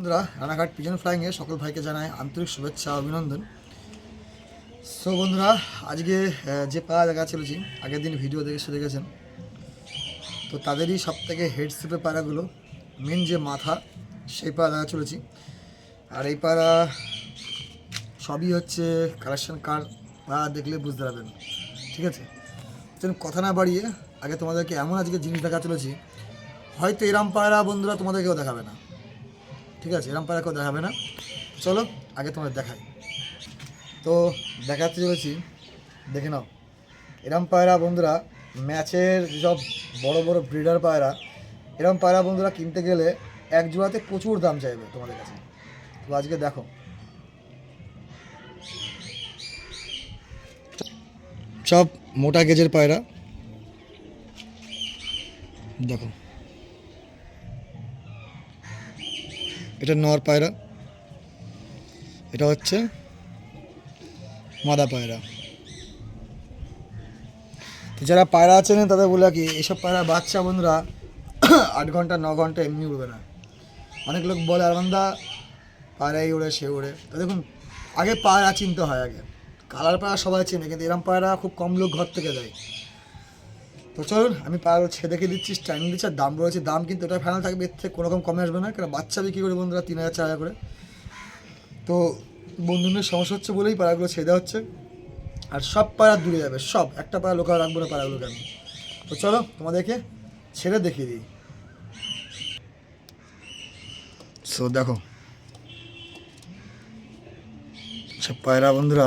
বন্ধুরা, রানাঘাট পিজন ফ্লাইংয়ে সকল ভাইকে জানায় আন্তরিক শুভেচ্ছা, অভিনন্দন। সো বন্ধুরা, আজকে যে পাড়া দেখা চলেছি আগের দিন ভিডিও দেখে এসে দেখেছেন। তো তাদেরই সব থেকে হেডসেপে পাড়াগুলো মেন যে মাথা, সেই পাড়া দেখা চলেছি। আর এই পাড়া সবই হচ্ছে কালেকশন কার পাড়া দেখলে বুঝতে পারবেন। ঠিক আছে? চলুন কথা না বাড়িয়ে, আগে তোমাদেরকে এমন আজকে জিনিস দেখা চলেছি। হয়তো এরম পায়রা বন্ধুরা তোমাদেরকেও দেখাবে না। ঠিক আছে, এরম পায়রা কেউ দেখাবে না। চলো, আগে তোমাদের দেখাই। তো, দেখাতে চলেছি, দেখে নাও। এরম পায়রা বন্ধুরা, ম্যাচের সব বড় বড় ব্রিডার পায়রা, এরম পায়রা বন্ধুরা কিনতে গেলে এক জোড়াতে প্রচুর দাম চাইবে তোমাদের কাছে। তো আজকে দেখো। সব মোটা গেজের পায়রা। দেখো। এটা নর পায়রা। এটা হচ্ছে মাদা পায়রা। তো যারা পায়রা আছেন তাদের বলে কি এইসব পায়রা বাচ্চা বন্ধুরা আট ঘণ্টা, ন ঘণ্টা এমনি উড়বে না। অনেক লোক বলে আরমান্দা পায়রাই উড়ে সে উড়ে তো দেখুন, আগে পায়রা চিনতে হয় আগে। কালার পায়রা সবাই চেনে, কিন্তু এরম পায়রা খুব কম লোক ঘর থেকে দেয়। তো চলুন, আমি পায়রা ছেড়ে দেখে দিচ্ছি স্ট্যান্ডিং দিচ্ছি, আর দাম রয়েছে, দাম কিন্তু এটা ফাইনাল থাকবে, এর থেকে কোনো রকম কমে আসবে না কারণ বাচ্চা বিক্রি করে বন্ধুরা তিন হাজার, চার হাজার করে। তো বন্ধুদের সমস্যা হচ্ছে বলেই পায়রাগুলো ছেড়ে দেওয়া হচ্ছে। আর সব পায়রা দূরে যাবে, সব, একটা পায়রা লোকা রাখব না পায়রাগুলোকে আমি। তো চলো, তোমাদেরকে ছেড়ে দেখিয়ে দিই। সো দেখো, সব পায়রা বন্ধুরা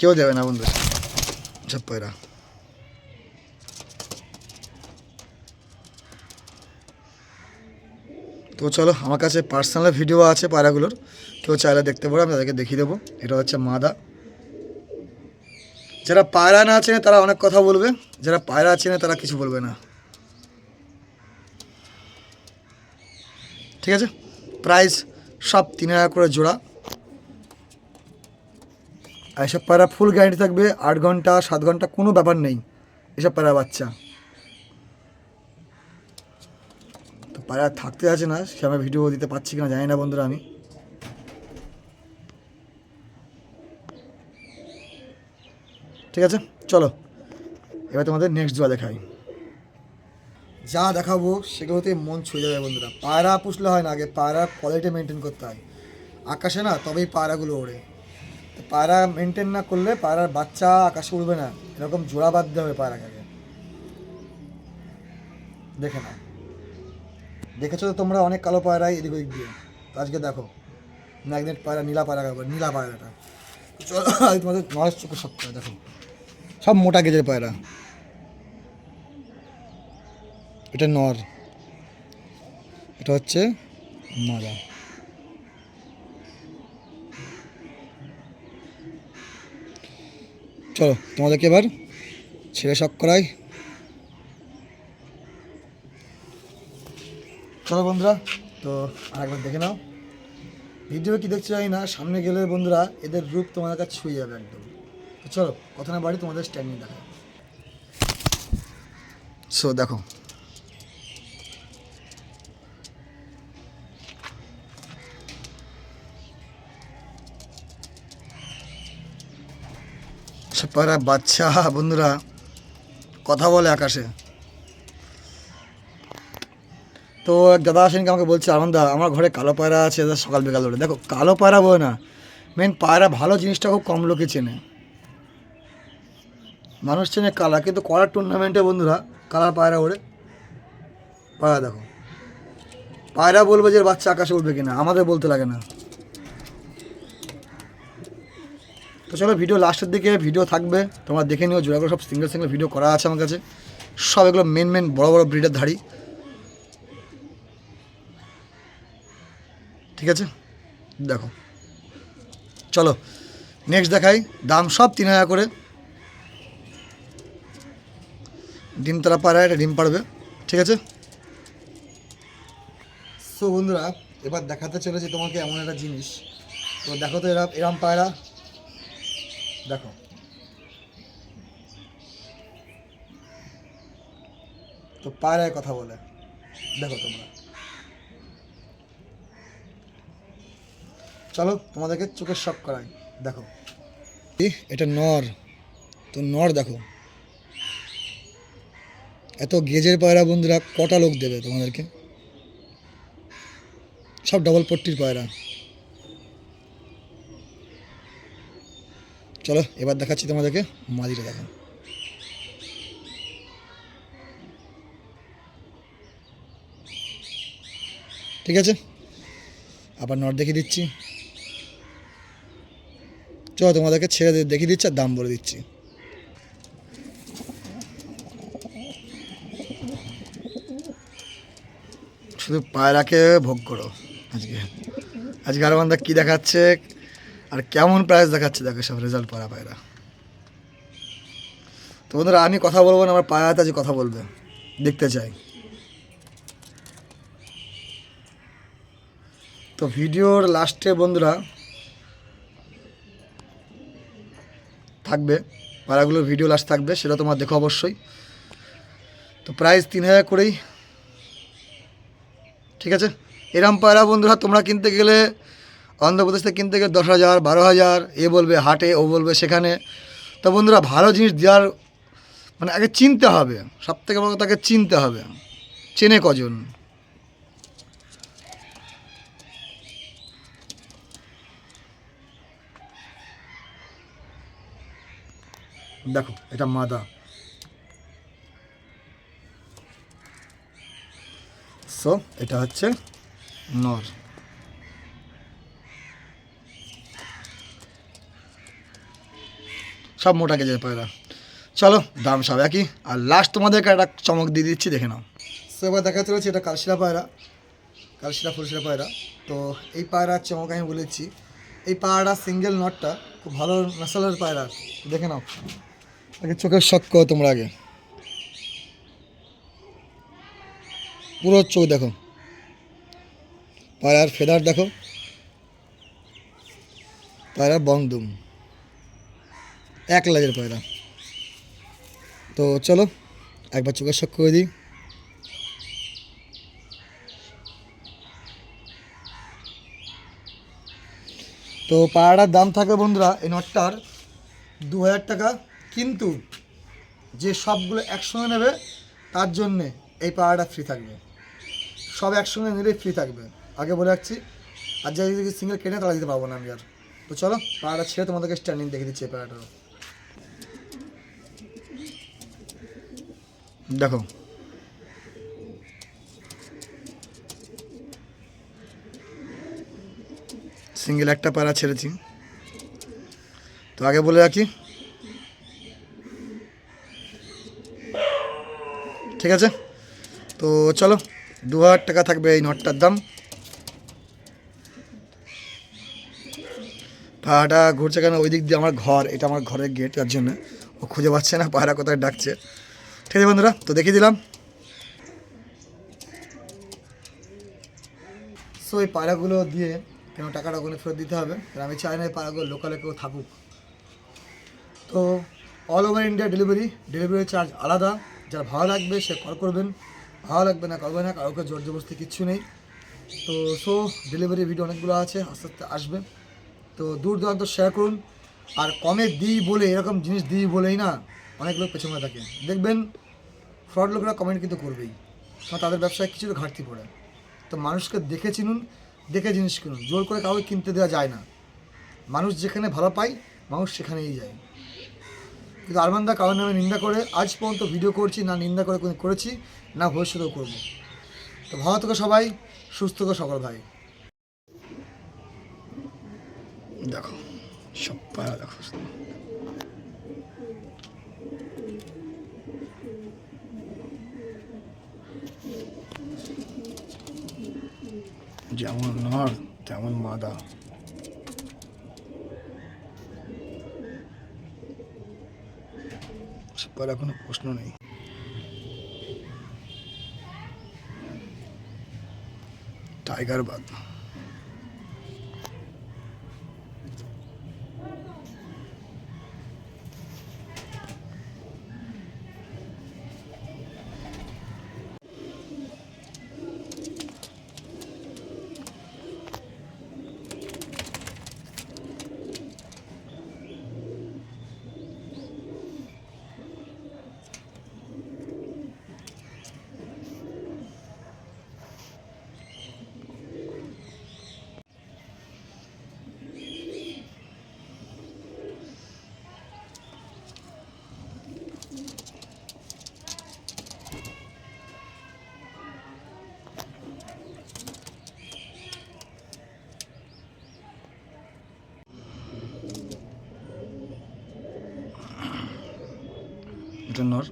কেউ দেবে না বন্ধু। সব পায়রা তো চলো, আমার কাছে পার্সোনাল ভিডিও আছে পায়রাগুলোর। কেউ চাইলে দেখতে পারো, আমি তাদেরকে দেখিয়ে দেবো। এটা হচ্ছে মাদা। যারা পায়রা না চেনে তারা অনেক কথা বলবে। যারা পায়রা চেনে তারা কিছু বলবে না। ঠিক আছে? প্রাইস সব তিন হাজার করে জোড়া। এসব পায়রা ফুল গ্যারান্টি থাকবে, আট ঘণ্টা, সাত ঘণ্টা, কোনো ব্যাপার নেই। এসব পায়রা বাচ্চা। তো পায়রা থাকতে আছে না, সে আমি ভিডিও দিতে পারছি কিনা জানি না বন্ধুরা আমি। ঠিক আছে, চলো। এবার তোমাদের নেক্সট জোয়া দেখাই। যা দেখাবো সেগুলোতে মন ছুঁয়ে যাবে বন্ধুরা। পায়রা পুষলে হয় না, আগে পায়রার কোয়ালিটি মেনটেন করতে হয়। আকাশে না, তবেই পায়রাগুলো ওড়ে। পায়রা মেনটেন না করলে পায়রার বাচ্চা আকাশে উড়বে না। এরকম জোড়া বাঁধতে হবে পায়রাকে। দেখে না দেখেছ তো তোমরা অনেক কালো পায়রাই এদিক ওদিক দিয়ে? আজকে দেখো ম্যাগনেট পায়রা, নীলা পায়রা খাবার নীলা পায়রাটা। চলো তোমাদের নলেজ চোখে সব পায়রা দেখো। সব মোটা গেজের পায়রা। এটা নর। এটা হচ্ছে মাদা। চলো, তোমাদেরকে এবার ছেড়ে শখ করাই। চলো বন্ধুরা, তো আরেকবার দেখে নাও। ভিডিও কি দেখতে চাই না, সামনে গেলে বন্ধুরা এদের রূপ তোমাদের কাছে ছুঁয়ে যাবে একদম। তো চলো, কথা না বাড়ি তোমাদের স্ট্যান্ডিং দেখা সো দেখো পায়রা বাচ্চা, বন্ধুরা, কথা বলে আকাশে। তো দাদা আসেনকে আমাকে বলছে, আনন্দা, আমার ঘরে কালো পায়রা আছে সকাল বিকাল ধরে দেখো, কালো পায়রা বলে না মেন পায়রা ভালো জিনিসটা খুব কম লোকে চেনে। মানুষ চেনে কালা, কিন্তু কলার টুর্নামেন্টে বন্ধুরা কালার পায়রা ওড়ে। পায়রা দেখো। পায়রা বলবে যে বাচ্চা আকাশে উঠবে কিনা, আমাদের বলতে লাগে না। তো চলো ভিডিও লাস্টের দিকে ভিডিও থাকবে। তোমরা দেখে নিও, জোড়াগুলো সব সিঙ্গেল সিঙ্গেল ভিডিও করা আছে আমার কাছে। সব এগুলো মেন মেন বড় বড় ব্রিডের ধাড়ি। ঠিক আছে? দেখো। চলো নেক্সট দেখাই। দাম সব তিন হাজার করে। ডিম তারা পাড়ায় একটা ডিম পাড়বে। ঠিক আছে? সো বন্ধুরা, এবার দেখাতে চলেছি তোমাকে এমন একটা জিনিস। তো দেখো তো এরা, এরম পায়রা। দেখো। তো পায়রায় কথা বলে। দেখো তোমরা। চলো তোমাদেরকে চোখের শখ করাই। দেখো। এটা নর। তো নর দেখো। এত গেজের পায়রা বন্ধুরা কটা লোক দেবে তোমাদেরকে? সব ডবল পট্টির পায়রা। চলো, এবার দেখাচ্ছি তোমাদেরকে মাদিটা দেখো। ঠিক আছে? আবার নট দেখিয়ে দিচ্ছি। চলো, তোমাদেরকে ছেড়ে দেখিয়ে দিচ্ছি আর দাম বলে দিচ্ছি। শুধু পায়রাকে ভোগ করো আজকে। আজকে আরও বান্ধব কী দেখাচ্ছে? আর কেমন প্রাইস দেখাচ্ছে দেখো সব রেজাল্ট পায়রা পায়রা। তো বন্ধুরা, আমি কথা বলব না, আমার পায়রাতে আজকে কথা বলবে। দেখতে চাই। তো ভিডিওর লাস্টে বন্ধুরা, থাকবে। পায়রাগুলোর ভিডিও লাস্ট থাকবে, সেটা তোমার দেখো অবশ্যই। তো প্রাইস তিন হাজার করেই। ঠিক আছে? এরম পায়রা বন্ধুরা, তোমরা কিনতে গেলে অন্ধ্রপ্রদেশ থেকে কিনতে গেলে দশ হাজার, বারো হাজার, এ বলবে হাটে, ও বলবে সেখানে। তো বন্ধুরা, ভালো জিনিস দেওয়ার মানে আগে চিনতে হবে। সব থেকে বড় তাকে চিনতে হবে। চেনে কজন। দেখো, এটা মাদা। সো এটা হচ্ছে নর। সব মোটা গেজের পায়রা। চলো, দাম সব একই। আর লাস্ট তোমাদেরকে একটা চমক দিয়ে দিচ্ছি, দেখে নাও। সো এবার দেখা চলেছে এটা কালশিলা পায়রা, কালশিরা ফুলশিলা পায়রা। তো এই পায়রার চমক আমি বলেছি। এই পায়রাটা সিঙ্গেল নটটা খুব ভালো নাসালের পায়রা। দেখে নাও। আগে চোখের শখ করো তোমরা আগে। পুরো চোখ দেখো। পায়রার ফেদার দেখো। পায়রা বংদুম। এক লাজের পায়রা তো চলো, একবার চোখের শখ করে দিই। তো পায়রাটার দাম থাকে বন্ধুরা, এই নটটার দু হাজার টাকা। কিন্তু যে সবগুলো একসঙ্গে নেবে, তার জন্যে এই পায়রাটা ফ্রি থাকবে। সব একসঙ্গে নিলেই ফ্রি থাকবে। আগে বলে রাখছি, আর যারা যদি সিঙ্গেল কেনে, তারা দিতে পারব না আমি আর। তো চলো পায়রাটা ছেড়ে তোমাদেরকে স্ট্যান্ডিং দেখে দিচ্ছি এই পায়রাটারও দেখো। সিঙ্গেল একটা পায়রা ছেড়েছি। তো আগে বলে রাখি। ঠিক আছে? তো চলো, দু হাজার টাকা থাকবে এই নটটার দাম। পাহাড়টা ঘুরছে কেন? ওই দিক দিয়ে আমার ঘর, এটা আমার ঘরের গেট তার জন্য। ও খুঁজে পাচ্ছে না পাহাড়া কোথায় ডাকছে। ঠিক আছে বন্ধুরা, তো দেখিয়ে দিলাম। সো এই পায়রাগুলো দিয়ে কেন টাকাটা ওখানে ফেরত দিতে হবে? কারণ আমি চাই না এই পায়রাগুলো লোকালে কেউ থাকুক। তো all over India delivery delivery charge আলাদা। যার ভালো লাগবে সে কল করবেন। ভালো লাগবে না, করবে না, কারোকে জোর জবরদস্তি কিচ্ছু নেই। তো সো ডেলিভারি ভিডিও অনেকগুলো আছে, আস্তে আস্তে আসবে। তো, দূর দূরান্ত শেয়ার করুন। আর কমে দিই বলে, এরকম জিনিস দিই বলেই না, অনেক লোক পেছনে থাকে। দেখবেন ফ্রড লোকরা কমেন্ট কিন্তু করবেই। কারণ তাদের ব্যবসায় কিছুটা ঘাটতি পড়ে। তো মানুষকে দেখে চিনুন, দেখে জিনিস কিনুন। জোর করে কাউকে কিনতে দেওয়া যায় না। মানুষ যেখানে ভালো পায়, মানুষ সেখানেই যায়। কিন্তু আরমানদা কারণ নামে নিন্দা করে আজ পর্যন্ত ভিডিও করছি, না নিন্দা করে কোনো করেছি, না ভবিষ্যতেও করব। তো ভালো থেকো সবাই, সুস্থ থেকো সকল ভাই। দেখো, সব পায়রা দেখো। যেমন নর তেমন মাদা সেপারে কোনো প্রশ্ন নেই টাইগার বাঘ এটা নর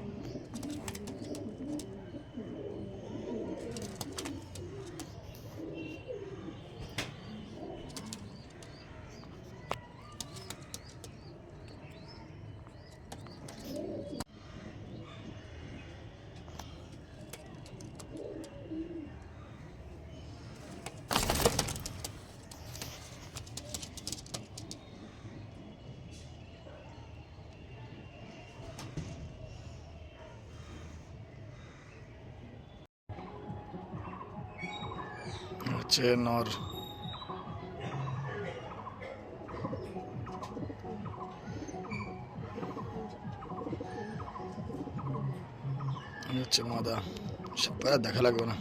হচ্ছে নর হচ্ছে মাদা সব দেখা লাগবে না।